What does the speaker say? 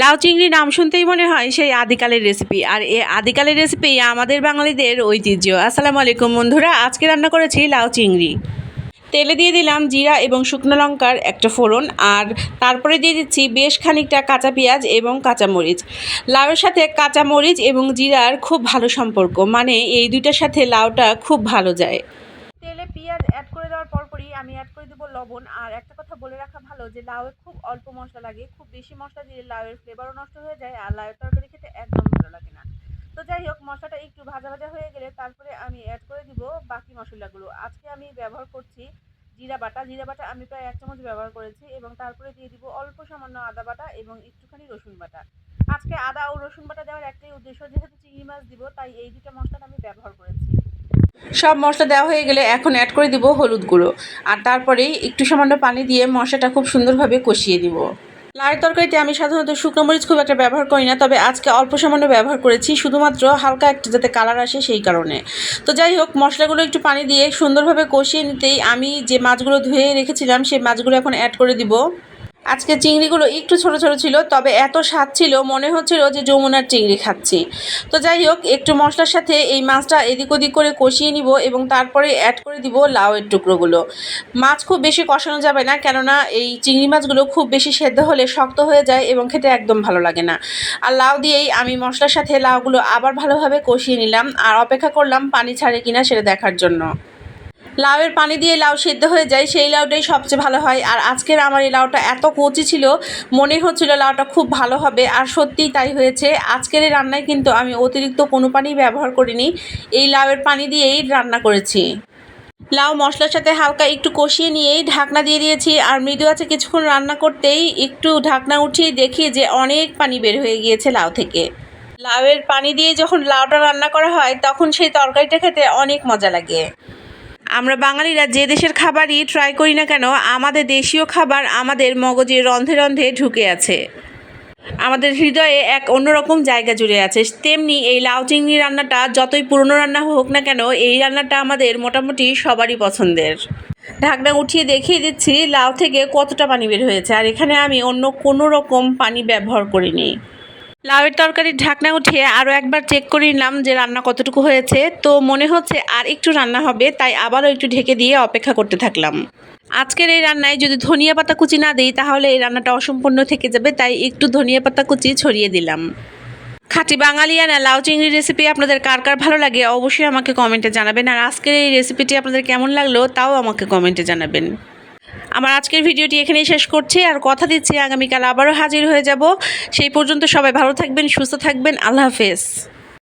লাউ চিংড়ি নাম শুনতেই মনে হয় সেই আদিকালের রেসিপি আর এই আদিকালের রেসিপি আমাদের বাঙালিদের ঐতিহ্য। আসসালামু আলাইকুম বন্ধুরা, আজকে রান্না করেছি লাউ চিংড়ি। তেলে দিয়ে দিলাম জিরা এবং শুকনো লঙ্কার একটা ফোড়ন, আর তারপরে দিয়ে দিচ্ছি বেশ খানিকটা কাঁচা পেঁয়াজ এবং কাঁচামরিচ। লাউয়ের সাথে কাঁচামরিচ এবং জিরার খুব ভালো সম্পর্ক মানে এই দুইটার সাথে লাউটা খুব ভালো যায় তেলে পেঁয়াজ অ্যাড করে দেওয়ার পরপরই আমি অ্যাড করে দেবো লবণ। আর একটা কথা বলে রাখা ভালো যে, লাউয়ে খুব অল্প মশলা লাগে। খুব বেশি মশলা দিলে লাউয়ের ফ্লেভারও নষ্ট হয়ে যায়, আর লাউয়ের তরকারি খেতে একদম ভালো লাগে না। তো যাই হোক, মশলাটা একটু ভাজা ভাজা হয়ে গেলে তারপরে আমি অ্যাড করে দিব বাকি মশলাগুলো। আজকে আমি ব্যবহার করছি জিরা বাটা। জিরা বাটা আমি প্রায় এক চামচ ব্যবহার করেছি এবং তারপরে দিয়ে দিব অল্প সামান্য আদা বাটা এবং একটুখানি রসুন বাটা। আজকে আদা ও রসুন বাটা দেওয়ার একটাই উদ্দেশ্য, যেহেতু চিংড়ি মাছ দিব, তাই এই দুটো মশলাটা আমি ব্যবহার করেছি। সব মশলা দেওয়া হয়ে গেলে এখন অ্যাড করে দিব হলুদ গুঁড়ো। আর তারপরেই একটু সামান্য পানি দিয়ে মশলাটা খুব সুন্দরভাবে কষিয়ে দিব। লাউয়ের তরকারিতে আমি সাধারণত শুকনো মরিচ খুব একটা ব্যবহার করি না, তবে আজকে অল্প সামান্য ব্যবহার করেছি, শুধুমাত্র হালকা একটু যাতে কালার আসে সেই কারণে। তো যাই হোক, মশলাগুলো একটু পানি দিয়ে সুন্দরভাবে কষিয়ে নিতেই আমি যে মাছগুলো ধুয়ে রেখেছিলাম, সেই মাছগুলো এখন অ্যাড করে দিব। আজকে চিংড়িগুলো একটু ছোট ছোট ছিল, তবে এত স্বাদ ছিল, মনে হচ্ছিল যে যমুনার চিংড়ি খাচ্ছি। তো যাই হোক, একটু মশলার সাথে এই মাছটা এদিক ওদিক করে কষিয়ে নিব এবং তারপরে অ্যাড করে দিব লাউয়ের টুকরোগুলো। মাছ খুব বেশি কষানো যাবে না, কেননা এই চিংড়ি মাছগুলো খুব বেশি সেদ্ধ হলে শক্ত হয়ে যায় এবং খেতে একদম ভালো লাগে না। আর লাউ দিয়েই আমি মশলার সাথে লাউগুলো আবার ভালোভাবে কষিয়ে নিলাম, আর অপেক্ষা করলাম পানি ছাড়ে কিনা সেটা দেখার জন্য। লাউয়ের পানি দিয়ে লাউ সেদ্ধ হয়ে যায়, সেই লাউটাই সবচেয়ে ভালো হয়। আর আজকের আমার এই লাউটা এত কচি ছিল, মনে হচ্ছিল লাউটা খুব ভালো হবে, আর সত্যিই তাই হয়েছে। আজকের এই রান্নায় কিন্তু আমি অতিরিক্ত কোনো পানি ব্যবহার করিনি, এই লাউয়ের পানি দিয়েই রান্না করেছি। লাউ মশলার সাথে হালকা একটু কষিয়ে নিয়েই ঢাকনা দিয়ে দিয়েছি, আর মৃদু আছে কিছুক্ষণ রান্না করতেই একটু ঢাকনা উঠিয়ে দেখি যে অনেক পানি বের হয়ে গিয়েছে লাউ থেকে। লাউয়ের পানি দিয়ে যখন লাউটা রান্না করা হয়, তখন সেই তরকারিটা খেতে অনেক মজা লাগে। আমরা বাঙালিরা যে দেশের খাবারই ট্রাই করি না কেন, আমাদের দেশীয় খাবার আমাদের মগজে রন্ধে রন্ধে ঢুকে আছে। আমাদের হৃদয়ে এক অন্যরকম জায়গা জুড়ে আছে। তেমনি এই লাউ চিংড়ি রান্নাটা যতই পুরনো রান্না হোক না কেন, এই রান্নাটা আমাদের মোটামুটি সবারই পছন্দের। ঢাকনা উঠিয়ে দেখিয়ে দিচ্ছি লাউ থেকে কতটা পানি বের হয়েছে, আর এখানে আমি অন্য কোনো রকম পানি ব্যবহার করিনি। লাউয়ের তরকারির ঢাকনা উঠিয়ে আরও একবার চেক করে নিলাম যে রান্না কতটুকু হয়েছে। তো মনে হচ্ছে আর একটু রান্না হবে, তাই আবারও একটু ঢেকে দিয়ে অপেক্ষা করতে থাকলাম। আজকের এই রান্নায় যদি ধনিয়া পাতা কুচি না দিই, তাহলে এই রান্নাটা অসম্পূর্ণ থেকে যাবে, তাই একটু ধনিয়া পাতা কুচি ছড়িয়ে দিলাম। খাঁটি বাঙালিয়ানা লাউ চিংড়ি রেসিপি আপনাদের কার কার ভালো লাগে অবশ্যই আমাকে কমেন্টে জানাবেন। আর আজকের এই রেসিপিটি আপনাদের কেমন লাগল, তাও আমাকে কমেন্টে জানাবেন। আমার আজকের ভিডিওটি এখানেই শেষ করছি আর কথা দিচ্ছি আগামীকাল আবারও হাজির হয়ে যাব। সেই পর্যন্ত সবাই ভালো থাকবেন, সুস্থ থাকবেন। আল্লাহ হাফেজ।